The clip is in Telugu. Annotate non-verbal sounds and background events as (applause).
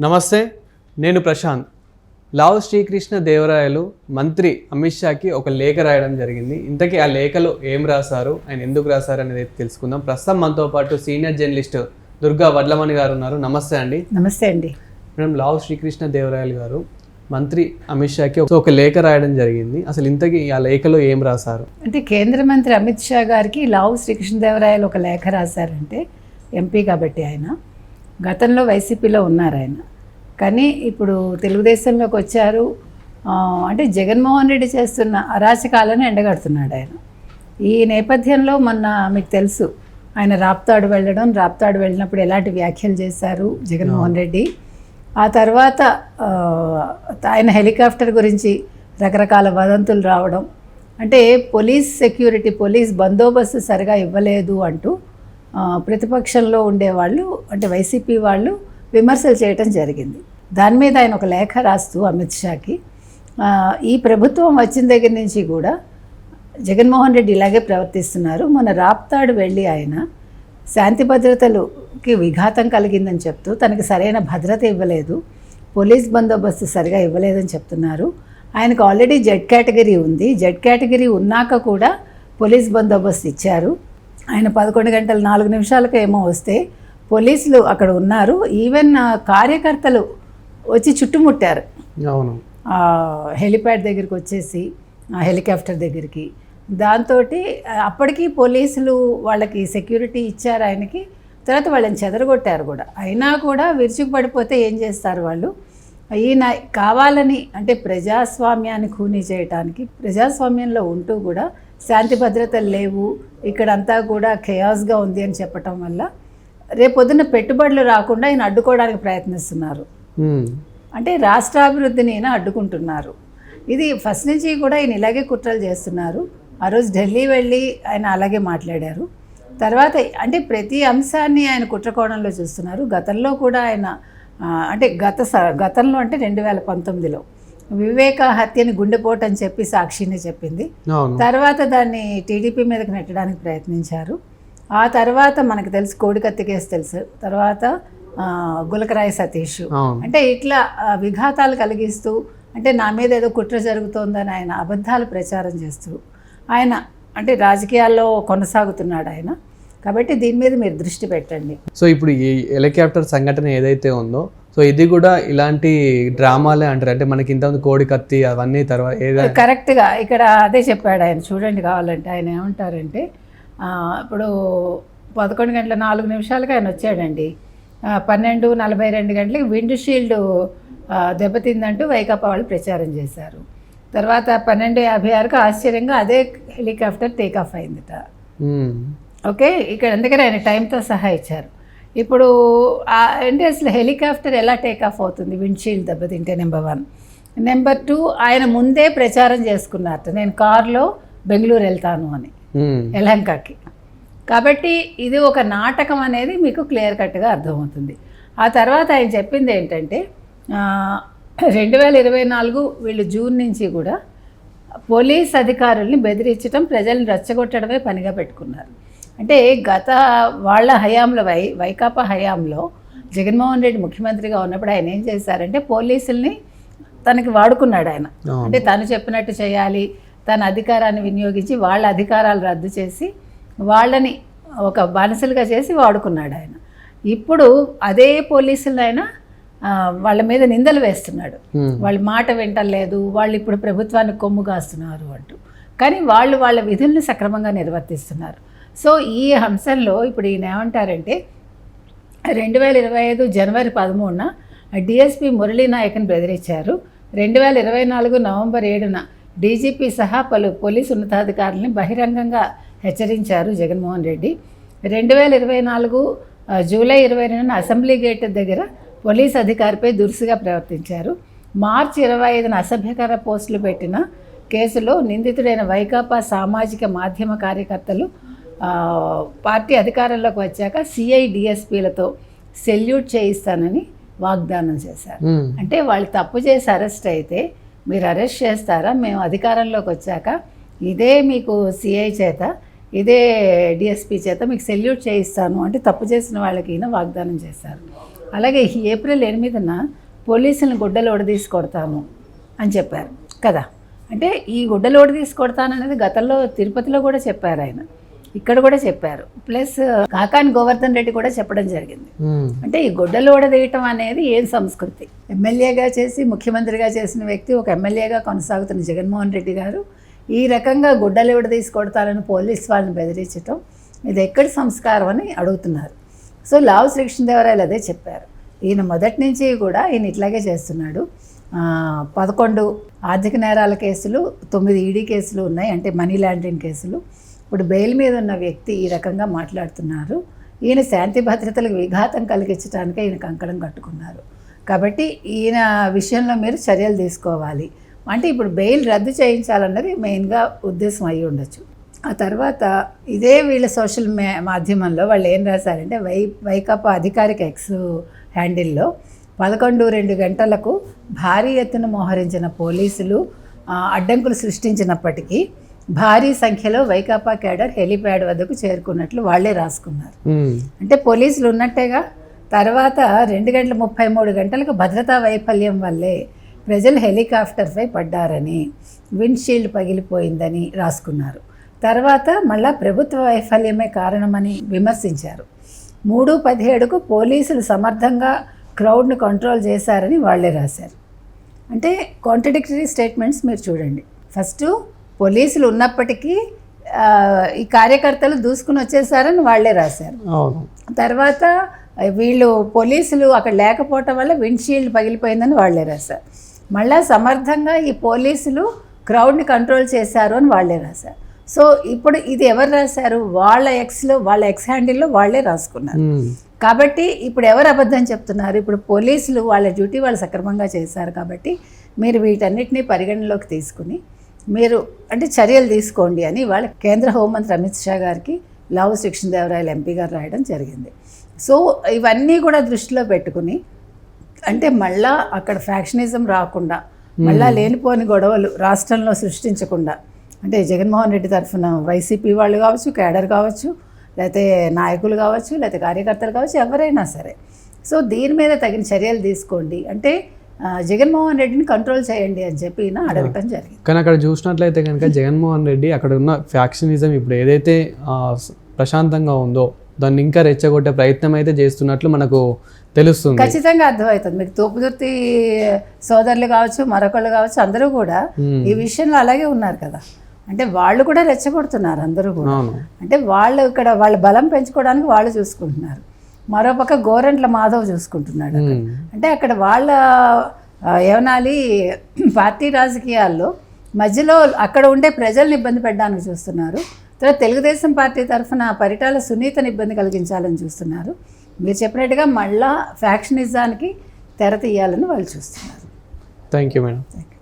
నమస్తే నేను ప్రశాంత్. లావు శ్రీకృష్ణ దేవరాయలు మంత్రి అమిత్ షాకి ఒక లేఖ రాయడం జరిగింది. ఇంతకీ ఆ లేఖలో ఏం రాశారు? ఆయన ఎందుకు రాశారు అనేది తెలుసుకుందాం. ప్రస్తుతం మనతో పాటు సీనియర్ జర్నలిస్ట్ దుర్గా వడ్లమణి గారు ఉన్నారు. నమస్తే అండి. నమస్తే అండి. మేడం లావు శ్రీకృష్ణ దేవరాయలు గారు మంత్రి అమిత్ షాకి ఒక లేఖ రాయడం జరిగింది. అసలు ఇంతకీ ఆ లేఖలో ఏం రాశారు? అంటే కేంద్ర మంత్రి అమిత్ షా గారికి లావు శ్రీకృష్ణదేవరాయలు ఒక లేఖ రాశారంటే ఎంపీ కాబట్టి ఆయన. గతంలో వైసీపీలో ఉన్నారు ఆయన. కానీ ఇప్పుడు తెలుగుదేశంలోకి వచ్చారు. అంటే జగన్మోహన్ రెడ్డి చేస్తున్న అరాచకాలను ఎండగడుతున్నాడు ఆయన. ఈ నేపథ్యంలో మొన్న మీకు తెలుసు ఆయన రాప్తాడు వెళ్ళడం రాప్తాడు వెళ్ళినప్పుడు ఎలాంటి వ్యాఖ్యలు చేశారు జగన్మోహన్ రెడ్డి. ఆ తర్వాత ఆయన హెలికాప్టర్ గురించి రకరకాల వదంతులు రావడం. అంటే పోలీస్ సెక్యూరిటీ పోలీస్ బందోబస్తు సరిగా ఇవ్వలేదు అంటూ ప్రతిపక్షంలో ఉండేవాళ్ళు అంటే వైసీపీ వాళ్ళు విమర్శలు చేయటం జరిగింది. దాని మీద ఆయన ఒక లేఖ రాస్తూ అమిత్ షాకి ఈ ప్రభుత్వం వచ్చిన దగ్గర నుంచి కూడా జగన్మోహన్ రెడ్డి ఇలాగే ప్రవర్తిస్తున్నారు. మన రాప్తాడు వెళ్ళి ఆయన శాంతి భద్రతలుకి విఘాతం కలిగిందని చెప్తూ తనకి సరైన భద్రత ఇవ్వలేదు పోలీస్ బందోబస్తు సరిగా ఇవ్వలేదని చెప్తున్నారు. ఆయనకు ఆల్రెడీ జెడ్ కేటగిరీ ఉంది. జెడ్ కేటగిరీ ఉన్నాక కూడా పోలీస్ బందోబస్తు ఇచ్చారు. ఆయన పదకొండు గంటల నాలుగు నిమిషాలకు ఏమో వస్తే పోలీసులు అక్కడ ఉన్నారు. ఈవెన్ కార్యకర్తలు వచ్చి చుట్టుముట్టారు. అవును. హెలిప్యాడ్ దగ్గరికి వచ్చేసి ఆ హెలికాప్టర్ దగ్గరికి. దాంతో అప్పటికి పోలీసులు వాళ్ళకి సెక్యూరిటీ ఇచ్చారు ఆయనకి. తర్వాత వాళ్ళని చెదరగొట్టారు కూడా. అయినా కూడా విరుచుకు పడిపోతే ఏం చేస్తారు వాళ్ళు? ఈయన కావాలని అంటే ప్రజాస్వామ్యాన్ని ఖూనీ చేయటానికి ప్రజాస్వామ్యంలో ఉంటూ కూడా శాంతి భద్రతలు లేవు. ఇక్కడంతా కూడా ఖయాస్గా ఉంది అని చెప్పటం వల్ల రేపొద్దున పెట్టుబడులు రాకుండా ఆయన అడ్డుకోవడానికి ప్రయత్నిస్తున్నారు. అంటే రాష్ట్రాభివృద్ధిని ఈయన అడ్డుకుంటున్నారు. ఇది ఫస్ట్ నుంచి కూడా ఈయన ఇలాగే కుట్రలు చేస్తున్నారు. ఆ రోజు ఢిల్లీ వెళ్ళి ఆయన అలాగే మాట్లాడారు. తర్వాత అంటే ప్రతి అంశాన్ని ఆయన కుట్రకోణంలో చూస్తున్నారు. గతంలో కూడా ఆయన అంటే గత గతంలో అంటే రెండు వేల పంతొమ్మిదిలో వివేక హత్యని గుండెపోటు అని చెప్పి సాక్షిని చెప్పింది. తర్వాత దాన్ని టీడీపీ మీదకి నెట్టడానికి ప్రయత్నించారు. ఆ తర్వాత మనకు తెలుసు కోడికత్తి కేసు తెలుసు. తర్వాత గులకరాయి సతీష్. అంటే ఇట్లా విఘాతాలు కలిగిస్తూ అంటే నా మీద ఏదో కుట్ర జరుగుతోందని ఆయన అబద్ధాలు ప్రచారం చేస్తూ ఆయన అంటే రాజకీయాల్లో కొనసాగుతున్నాడు ఆయన. కాబట్టి దీని మీద మీరు దృష్టి పెట్టండి. సో ఇప్పుడు ఈ హెలికాప్టర్ సంఘటన ఏదైతే ఉందో సో ఇది కూడా ఇలాంటి డ్రామాలే అంటారు. అంటే మనకి ఇంతకుముందు కోడి కత్తి అవన్నీ తర్వాత ఏదైనా కరెక్ట్గా ఇక్కడ అదే చెప్పాడు ఆయన. చూడండి కావాలంటే ఆయన ఏమంటారంటే ఇప్పుడు పదకొండు గంటల నాలుగు నిమిషాలకి ఆయన వచ్చాడండి. పన్నెండు నలభై రెండు గంటలకి విండ్ షీల్డ్ దెబ్బతిందంటూ వైకాపా వాళ్ళు ప్రచారం చేశారు. తర్వాత పన్నెండు యాభై ఆరుకు ఆశ్చర్యంగా అదే హెలికాప్టర్ టేక్ ఆఫ్ అయిందిట. ఓకే? ఇక్కడ అందుకని ఆయన టైంతో సహా ఇచ్చారు. ఇప్పుడు ఆ అంటే అసలు హెలికాప్టర్ ఎలా టేక్ ఆఫ్ అవుతుంది? విండ్షీల్డ్ దెబ్బతింటే నెంబర్ వన్ నెంబర్ టూ ఆయన ముందే ప్రచారం చేసుకున్నారు నేను కారులో బెంగళూరు వెళ్తాను అని. యలహంకకి కాబట్టి ఇది ఒక నాటకం అనేది మీకు క్లియర్ కట్గా అర్థమవుతుంది. ఆ తర్వాత ఆయన చెప్పింది ఏంటంటే రెండు వేల ఇరవై నాలుగు వీళ్ళు జూన్ నుంచి కూడా పోలీస్ అధికారుల్ని బెదిరించడం ప్రజల్ని రెచ్చగొట్టడమే పనిగా పెట్టుకున్నారు. అంటే గత వాళ్ళ హయాంలో వై వైకాపా హయాంలో జగన్మోహన్ రెడ్డి ముఖ్యమంత్రిగా ఉన్నప్పుడు ఆయన ఏం చేశారంటే పోలీసుల్ని తనకి వాడుకున్నాడు ఆయన. అంటే తను చెప్పినట్టు చేయాలి తన అధికారాన్ని వినియోగించి వాళ్ళ అధికారాలు రద్దు చేసి వాళ్ళని ఒక బానిసలుగా చేసి వాడుకున్నాడు ఆయన. ఇప్పుడు అదే పోలీసులు ఆయన వాళ్ళ మీద నిందలు వేస్తున్నాడు. వాళ్ళ మాట వింటలేదు వాళ్ళు ఇప్పుడు ప్రభుత్వానికి కొమ్ము కాస్తున్నారు అంటూ. కానీ వాళ్ళు వాళ్ళ విధుల్ని సక్రమంగా నిర్వర్తిస్తున్నారు. సో ఈ అంశంలో ఇప్పుడు ఈయన ఏమంటారంటే రెండు వేల ఇరవై ఐదు జనవరి పదమూడున డిఎస్పి మురళీ నాయక్ని బెదిరించారు. రెండు వేల ఇరవై నాలుగు నవంబర్ ఏడున డీజీపీ సహా పలు పోలీసు ఉన్నతాధికారులను బహిరంగంగా హెచ్చరించారు జగన్మోహన్ రెడ్డి. రెండు వేల ఇరవై నాలుగు జూలై ఇరవై రెండున అసెంబ్లీ గేట్ దగ్గర పోలీస్ అధికారిపై దురుసుగా ప్రవర్తించారు. మార్చి ఇరవై ఐదున అసభ్యకర పోస్టులు పెట్టిన కేసులో నిందితుడైన వైకాపా సామాజిక మాధ్యమ కార్యకర్తలు పార్టీ అధికారంలోకి వచ్చాక సిఐ డిఎస్పీలతో సెల్యూట్ చేయిస్తానని వాగ్దానం చేశారు. అంటే వాళ్ళు తప్పు చేసి అరెస్ట్ అయితే మీరు అరెస్ట్ చేస్తారా? మేము అధికారంలోకి వచ్చాక ఇదే మీకు సిఐ చేత ఇదే డిఎస్పీ చేత మీకు సెల్యూట్ చేయిస్తాను అంటే తప్పు చేసిన వాళ్ళకి ఈయన వాగ్దానం చేశారు. అలాగే ఏప్రిల్ ఎనిమిదిన పోలీసులను గుడ్డలు ఒడదీసి కొడతాను అని చెప్పారు కదా. అంటే ఈ గుడ్డలు ఒడదీసి కొడతాను అనేది గతంలో తిరుపతిలో కూడా చెప్పారు ఆయన. ఇక్కడ కూడా చెప్పారు. ప్లస్ కాకాని గోవర్ధన్ రెడ్డి కూడా చెప్పడం జరిగింది. అంటే ఈ గుడ్డలు ఓడదీయటం అనేది ఏం సంస్కృతి? ఎమ్మెల్యేగా చేసి ముఖ్యమంత్రిగా చేసిన వ్యక్తి ఒక ఎమ్మెల్యేగా కొనసాగుతున్న జగన్మోహన్ రెడ్డి గారు ఈ రకంగా గుడ్డలు విడదీసి కొడతారని పోలీస్ వాళ్ళని బెదిరించటం ఇది ఎక్కడి సంస్కారం అని అడుగుతున్నారు. సో లావు శ్రీకృష్ణదేవరాయలు అదే చెప్పారు. ఈయన మొదటి నుంచి కూడా ఈయన ఇట్లాగే చేస్తున్నాడు. పదకొండు ఆర్థిక నేరాల కేసులు తొమ్మిది ఈడీ కేసులు ఉన్నాయి అంటే మనీ లాండరింగ్ కేసులు. ఇప్పుడు బెయిల్ మీద ఉన్న వ్యక్తి ఈ రకంగా మాట్లాడుతున్నారు. ఈయన శాంతి భద్రతలకు విఘాతం కలిగించడానికే ఈయన కంకణం కట్టుకున్నారు. కాబట్టి ఈయన విషయంలో మీరు చర్యలు తీసుకోవాలి. అంటే ఇప్పుడు బెయిల్ రద్దు చేయించాలన్నది మెయిన్గా ఉద్దేశం అయి ఉండొచ్చు. ఆ తర్వాత ఇదే వీళ్ళ సోషల్ మే మాధ్యమంలో వాళ్ళు ఏం రాశారంటే వై వైకాపా అధికారిక ఎక్స్ హ్యాండిల్లో పదకొండు రెండు గంటలకు భారీ ఎత్తున మోహరించిన పోలీసులు అడ్డంకులు సృష్టించినప్పటికీ భారీ సంఖ్యలో వైకాపా కేడర్ హెలిప్యాడ్ వద్దకు చేరుకున్నట్లు వాళ్ళే రాసుకున్నారు. అంటే పోలీసులు ఉన్నట్టేగా తర్వాత రెండు గంటల ముప్పై మూడు గంటలకు భద్రతా వైఫల్యం వల్లే ప్రజలు హెలికాప్టర్పై పడ్డారని విండ్షీల్డ్ పగిలిపోయిందని రాసుకున్నారు. తర్వాత మళ్ళా ప్రభుత్వ వైఫల్యమే కారణమని విమర్శించారు. మూడు పదిహేడుకు పోలీసులు సమర్థంగా క్రౌడ్ను కంట్రోల్ చేశారని వాళ్ళే రాశారు. అంటే కాంట్రడిక్టరీ స్టేట్మెంట్స్ మీరు చూడండి. ఫస్ట్ పోలీసులు ఉన్నప్పటికీ ఈ కార్యకర్తలు దూసుకుని వచ్చేసారని వాళ్ళే రాశారు. తర్వాత వీళ్ళు పోలీసులు అక్కడ లేకపోవటం వల్ల విండ్షీల్డ్ పగిలిపోయిందని వాళ్ళే రాశారు. మళ్ళా సమర్థంగా ఈ పోలీసులు క్రౌడ్ని కంట్రోల్ చేశారు అని వాళ్ళే రాశారు. సో ఇప్పుడు ఇది ఎవరు రాశారు? వాళ్ళ ఎక్స్లో వాళ్ళ ఎక్స్ హ్యాండిల్లో వాళ్ళే రాసుకున్నారు. కాబట్టి ఇప్పుడు ఎవరు అబద్ధం చెప్తున్నారు? ఇప్పుడు పోలీసులు వాళ్ళ డ్యూటీ వాళ్ళు సక్రమంగా చేశారు కాబట్టి మీరు వీటన్నిటిని పరిగణలోకి తీసుకుని మీరు అంటే చర్యలు తీసుకోండి అని వాళ్ళ కేంద్ర హోంమంత్రి అమిత్ షా గారికి లావు దేవరాయలు ఎంపీ గారు రాయడం జరిగింది. సో ఇవన్నీ కూడా దృష్టిలో పెట్టుకుని అంటే మళ్ళా అక్కడ ఫ్యాక్షనిజం రాకుండా మళ్ళా లేనిపోని గొడవలు రాష్ట్రంలో సృష్టించకుండా అంటే జగన్మోహన్ రెడ్డి తరఫున వైసీపీ వాళ్ళు కావచ్చు కేడర్ కావచ్చు లేకపోతే నాయకులు కావచ్చు లేకపోతే కార్యకర్తలు కావచ్చు ఎవరైనా సరే. సో దీని మీద తగిన చర్యలు తీసుకోండి. అంటే జగన్మోహన్ రెడ్డిని కంట్రోల్ చేయండి అని చెప్పి ఈయన అడగటం జరిగింది. కానీ అక్కడ చూసినట్లయితే కనుక జగన్మోహన్ రెడ్డి అక్కడ ఉన్న ఫ్యాక్షనిజం ఇప్పుడు ఏదైతే ప్రశాంతంగా ఉందో దాన్ని ఇంకా రెచ్చగొట్టే ప్రయత్నం అయితే చేస్తున్నట్లు మనకు తెలుస్తుంది. ఖచ్చితంగా అర్థమవుతుంది. మీకు తోపుదుర్తి సోదరులు కావచ్చు మరొకళ్ళు కావచ్చు అందరూ కూడా. ఈ విషయంలో అలాగే ఉన్నారు కదా. అంటే వాళ్ళు కూడా రెచ్చగొడుతున్నారు అందరూ కూడా. అంటే వాళ్ళు ఇక్కడ వాళ్ళ బలం పెంచుకోవడానికి వాళ్ళు చూసుకుంటున్నారు. మరోపక్క గోరంట్ల మాధవ్ చూసుకుంటున్నాడు. అంటే అక్కడ వాళ్ళ ఏమనాలి (clears throat) పార్టీ రాజకీయాల్లో మధ్యలో అక్కడ ఉండే ప్రజల్ని ఇబ్బంది పెట్టడానికి చూస్తున్నారు. తర్వాత తెలుగుదేశం పార్టీ తరఫున పరిటాల సునీతని ఇబ్బంది కలిగించాలని చూస్తున్నారు. మీరు చెప్పినట్టుగా మళ్ళా ఫ్యాక్షనిజానికి తెర తీయాలని వాళ్ళు చూస్తున్నారు. Thank you madam thank you